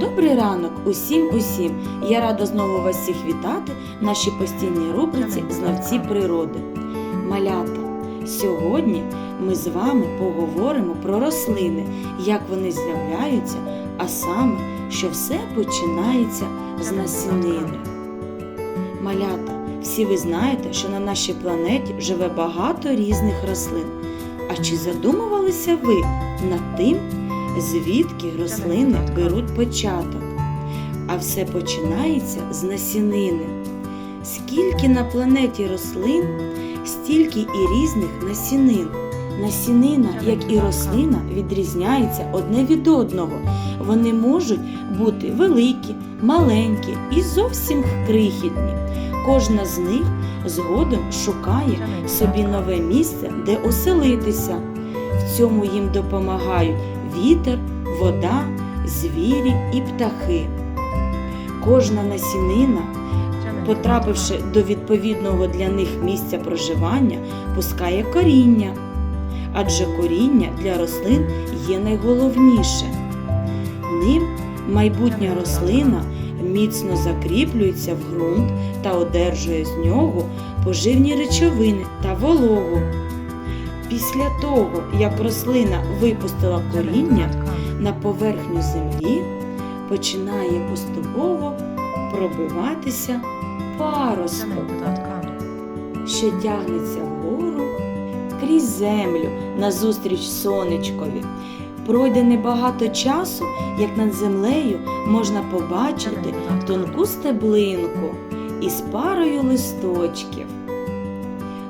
Добрий ранок усім усім. Я рада знову вас всіх вітати в нашій постійній рубриці Знавці природи. Малята. Сьогодні ми з вами поговоримо про рослини, як вони з'являються, а саме, що все починається з насінини. Малята, всі ви знаєте, що на нашій планеті живе багато різних рослин. А чи задумувалися ви над тим, звідки рослини беруть початок? А все починається з насінини. Скільки на планеті рослин, стільки і різних насінин. Насінина, як і рослина, відрізняється одне від одного. Вони можуть бути великі, маленькі і зовсім крихітні. Кожна з них згодом шукає собі нове місце, де оселитися. В цьому їм допомагають вітер, вода, звірі і птахи. Кожна насінина, потрапивши до відповідного для них місця проживання, пускає коріння, адже коріння для рослин є найголовніше. Ним майбутня рослина міцно закріплюється в ґрунт та одержує з нього поживні речовини та вологу. Після того, як рослина випустила коріння, на поверхню землі починає поступово пробиватися паросток, що тягнеться вгору крізь землю назустріч сонечкові. Пройде небагато часу, як над землею можна побачити тонку стеблинку із парою листочків.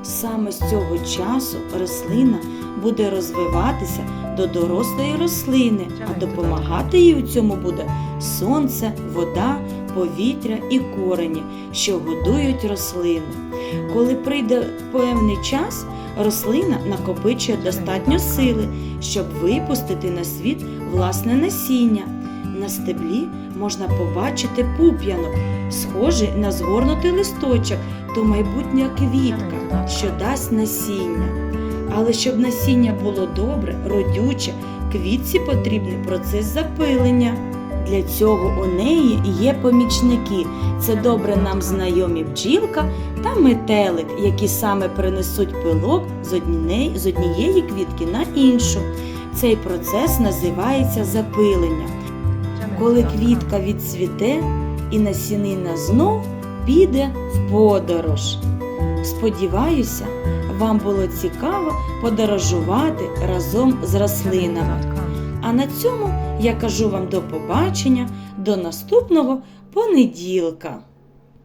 Саме з цього часу рослина буде розвиватися до дорослої рослини, а допомагати їй у цьому буде сонце, вода, повітря і корені, що годують рослину. Коли прийде певний час, рослина накопичує достатньо сили, щоб випустити на світ власне насіння. На стеблі можна побачити пуп'янок, схожий на згорнутий листочок, то майбутня квітка, що дасть насіння. Але щоб насіння було добре, родюче, квітці потрібний процес запилення. Для цього у неї є помічники. Це добре нам знайомі бджілка та метелик, які саме перенесуть пилок з однієї, з однієї квітки на іншу. Цей процес називається запилення. Коли квітка відцвіте і насінина знов піде в подорож. Сподіваюся, вам було цікаво подорожувати разом з рослинами. А на цьому я кажу вам до побачення, до наступного понеділка.